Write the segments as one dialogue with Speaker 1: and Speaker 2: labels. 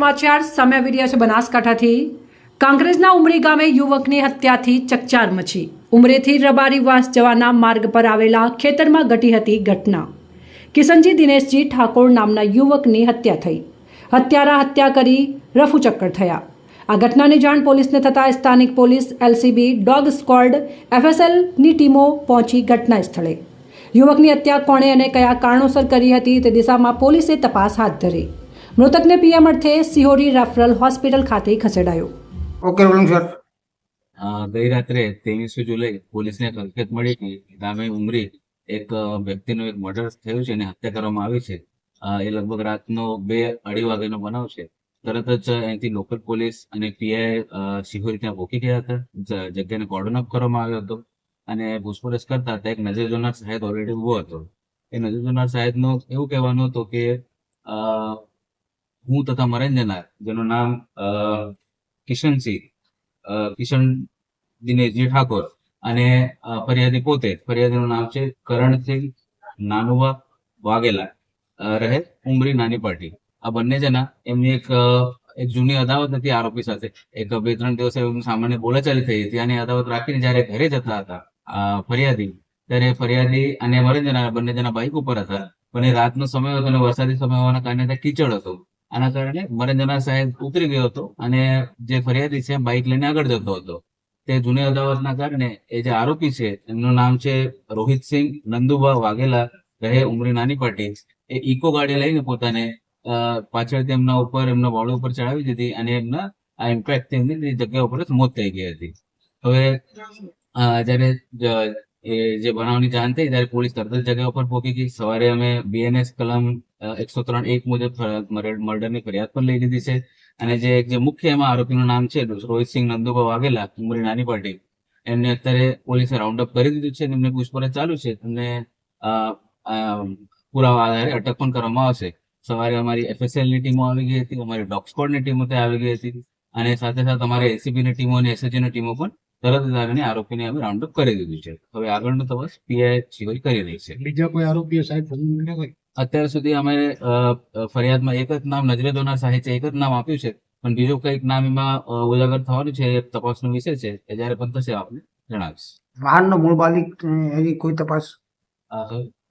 Speaker 1: સમાચાર સામે રહ્યા છે બનાસકાંઠાથી. કાંકરેજના ઉમરી ગામે યુવકની હત્યાથી ચકચાર મચી. ઉમરેથી રબારીવાસ જવાના માર્ગ પર આવેલા ખેતરમાં ઘટી હતી ઘટના. કિશનજી દિનેશજી ઠાકોર નામના યુવકની હત્યા થઈ. હત્યારા હત્યા કરી રફુચક્કર થયા. આ ઘટનાની જાણ પોલીસને થતાં સ્થાનિક પોલીસ, એલસીબી, ડોગ સ્ક્વોડ એફએસએલની ટીમો પહોંચી ઘટના સ્થળે. યુવકની હત્યા કોણે અને કયા કારણોસર કરી હતી તે દિશામાં પોલીસે તપાસ હાથ ધરી. મૃતકને પીએમ અર્થે સિહોરી રેફરલ હોસ્પિટલ ખાતે ખસેડાયો.
Speaker 2: Okay rolling sir.
Speaker 3: ગઈ રાત્રે ત્રેવીસમી જુલાઈ પોલીસને હકીકત મળી કે ગામે ઉમરી એક વ્યક્તિનું એક મર્ડર થયું છે અને હત્યા કરવામાં આવી છે. એ લગભગ રાતનો બે અઢી વાગ્યાનો બનાવ છે. તરત જ અહીંથી લોકલ પોલીસ અને પીઆઈ સિહોરી ત્યાં પહોંચી ગયા હતા. જગ્યાને કોર્ડન અપ કરવામાં આવ્યો હતો. અને પૂછપરછ કરતા હતા એક નજર જોનાર સાહેબ ઓલરેડી ઊભો હતો. એ નજર જોનાર સાહેબનો એવું કહેવાનું હતું કે અ, હું તથા મરેન્દ્ર નાયક જેનું નામ કિશનસિંહ અ, કિશન દિનેશજી ઠાકોર અને ફરિયાદી પોતે ફરિયાદીનું નામ છે કરણસિંહ નાનુવા વાઘેલા રહે ઉમરી નાની પાર્ટી. આ બંને જણા એમની એક એક જૂની અદાવત હતી આરોપી સાથે. એક બે ત્રણ દિવસ સામાન્ય બોલાચાલી થઈ હતી. અને અદાવત રાખીને જ્યારે ઘરે જતા હતા ફરિયાદી ત્યારે ફરિયાદી અને મરેન્દ્ર બંને જણા બાઇક ઉપર હતા. પણ એ રાતનો સમય હતો અને વરસાદી સમય હોવાના કારણે ત્યાં કીચડ હતો. આના કારણે વરેન્દ્રનાથ સાહેબ ઉતરી ગયો હતો અને જે ફરિયાદી છે બાઇક લઈને આગળ જતો હતો. તે જૂની અદાવતના કારણે એ જે આરોપી છે, એમનું નામ છે રોહિતસિંહ નંદુબા વાઘેલા, રહે ઉમરી નાની પાટી. એ ઇકો ગાડી લઈને પોતાને પાછળ એમના ઉપર, એમના બોડી ઉપર ચડાવી દીધી અને એમના, આ ઇમ્પેક્ટ એમની જગ્યા ઉપર જ મોત થઈ ગઈ હતી. હવે જ્યારે એ જે બનાવની જાણ થઈ ત્યારે પોલીસ તરત જ જગ્યા ઉપર પહોંચી ગઈ. સવારે અમે બીએનએસ કલમ એકસો ત્રણ એક મુજબ મર્ડરની ફરિયાદ પણ લઈ લીધી છે. અને જે જે મુખ્ય એમાં આરોપીનું નામ છે રોહિતસિંહ નંદુબા વાઘેલા ઉમરી નાની પાર્ટી. એમને અત્યારે પોલીસે રાઉન્ડ અપ કરી દીધું છે અને એમને પૂછપરછ ચાલુ છે. અ, પુરાવા આધારે અટક પણ કરવામાં આવશે. સવારે અમારી એફએસએલની ટીમો આવી ગઈ હતી અમારી ડોગ સ્કોડની ટીમો ત્યાં આવી ગઈ હતી. અને સાથે સાથે અમારી એસીબી ની ટીમો અને એસએચજી ની ટીમો પણ તરત જ આવીને આરોપીને અમે રાઉન્ડ અપ કરી દીધું છે. હવે આગળનો તપાસ પીઆઈ સિવાય કરી રહી છે.
Speaker 2: બીજા કોઈ આરોપીઓ સાહેબ
Speaker 3: અત્યાર સુધી અમે ફરિયાદમાં એક જ નામ નજરે દોનાર સાહેબ એક જ નામ આપ્યું છે. પણ બીજું કંઈક નામ એમાં ઉજાગર થવાનું છે એ તપાસનો વિષય છે. એ જ્યારે પણ થશે આપને જણાવીશ.
Speaker 2: વાહનનો મૂળ માલિક એની કોઈ તપાસ?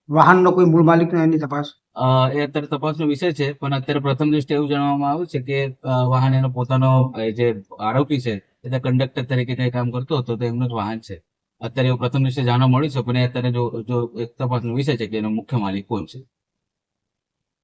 Speaker 2: વાહનનો કોઈ મૂળ માલિક એની તપાસ?
Speaker 3: અ, એ અત્યારે તપાસનો વિષય છે પણ અત્યારે પ્રથમ દૃષ્ટિએ એવું જણાવવામાં આવ્યું છે કે વાહન એનો પોતાનો જે આરોપી છે ત્યાં કંડક્ટર તરીકે કઈ કામ કરતો હતો તો એમનું જ વાહન છે. અત્યારે એવું પ્રથમ દિવસે જાણવા મળ્યું છે, પણ અત્યારે જો જો એક તપાસનો વિષય છે કે એનો મુખ્ય માલિક કોણ છે?